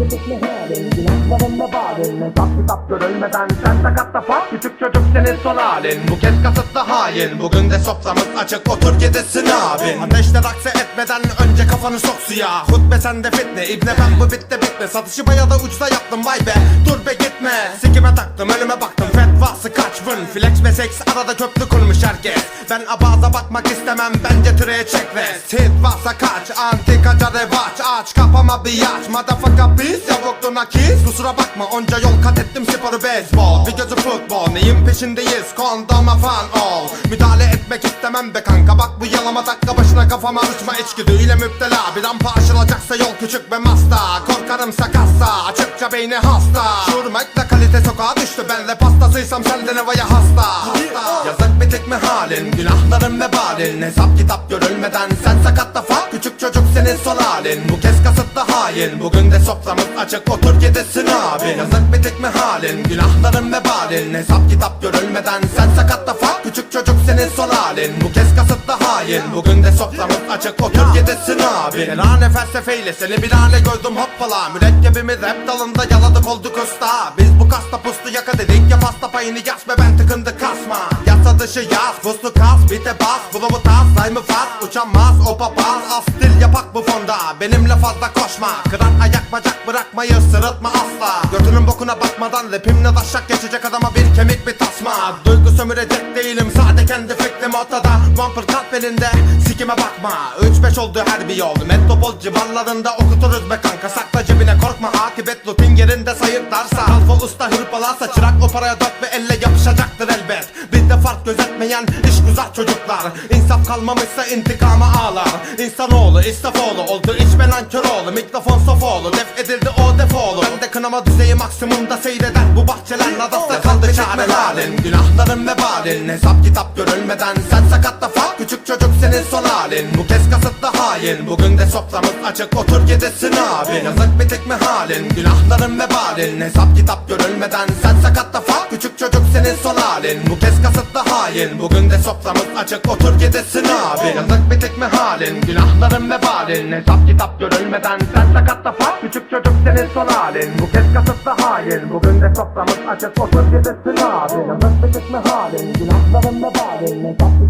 Yazık etme halin Günahlarınla bağlın Hesap kitap görülmeden Sen sakatta fark Küçük çocuk senin son halin Bu kez kasıtlı hain Bugün de soframız açık otur gidesin abin Ateşte rakse etmeden önce kafanı sok suya Hutbe sende fitne İbne ben bu bitti bitme Satışı bayağı da ucuza yaptım vay be Dur be gitme. Sikime taktım önüme baktım. Fetvası kaç vın. Flex ve seks arada köprü kurmuş herkes Ben abaza bakmak istemem Bence türeye çek ve Hit varsa kaç Antikaca revaç Aç kapama bir aç Motherfucker biz Yavukluğuna kiss Kusura bakma onca yol kat ettim sporu beyzbol Bir gözü futbol Neyin peşindeyiz? Kondoma fan ol Müdahale etmek istemem be kanka Bak bu yalama dakika başına kafama uçma. İçgüdüyle müptela Bir rampa aşılacaksa yol küçük ve masta. Korkarım sakassa Açıkça beyni hasta. Şurmakla kalite sokağa düştü. Ben rap hastasıysam senden havaya hasta Hasta. Yazık bitik mi halin Günahların vebalin. Hesap kitap görülmeden Sen sakatta fa Küçük çocuk senin son halin. Bu kez kasıtlı hain. Bugün de soframız açık Otur gidesin abi. Yazık bitik mi halin Günahların vebalin. Hesap kitap görülmeden Sen sakatta fa Küçük çocuk senin son halin. Bu kez kasıtlı hain. Bugün de soframız açık Otur gidesin abi. Kerane felsefeyle seni bir hale gördüm hoppala. Mürekkebimi rap dalında yaladık olduk usta. Biz bu kasta pustu yaka dedik ya pasta payını yas be ben tıkındı kasma. Yasa dışı yaz puslu kas bir de bas. Bulumu tas say mı fas? Uçamaz o papaz. Astil yapak bu fonda. Benimle fazla koşma. Kıran ayak bacak bırakmayı sırıtma asla. Götünün bokuna bakmadan rapimle daşak geçecek adama bir kemik bir tasma. Duygu sömürecek değilim sade kendi fikrim ortada. Vampir kalp elinde sikime bakma. 3-5 oldu her bir yol. Metropol civarlarında okuturuz be kanka. Sakla cebine korkma akibet rutin yerinde sayıklarsa Alfa usta hırpalarsa çırak o paraya dört ve elle yapışacaktır elbet. Bizde fark gözetmeyen iş güzel çocuklar. İnsaf kalmamışsa intikama ağlar. İnsanoğlu israfoğlu oldu iş ben nankör oğlu Mikrofon sofoğlu def edildi o defoğlu. Ben de kınama düzeyi maksimumda seyreder Bu bahçeler. Nadasta kaldı çare halin Günahların vebalin Hesap kitap görülmeden Sen sakatta fa Küçük çocuk senin son halin. Bu kez kasıtlı hain. Bugün de soframız açık. Otur gidesin abi. Yazık bitik mi halin. Günahların vebalin Hesap kitap görülmeden Sen sakatta fa Küçük çocuk senin son halin. Bu kez kasıtlı hain. Bugün de soframız açık. Otur gidesin abi. Yazık bitik mi halin. Günahların vebalin Hesap kitap görülmeden Sen sakatta fa Küçük çocuk senin son halin. Bu kez kasıtlı hain. Bugün de soframız açık. Otur gidesin abi Yazık bitik mi halin Günahların vebalin Hesap kitap görülmeden Sen sakatta fa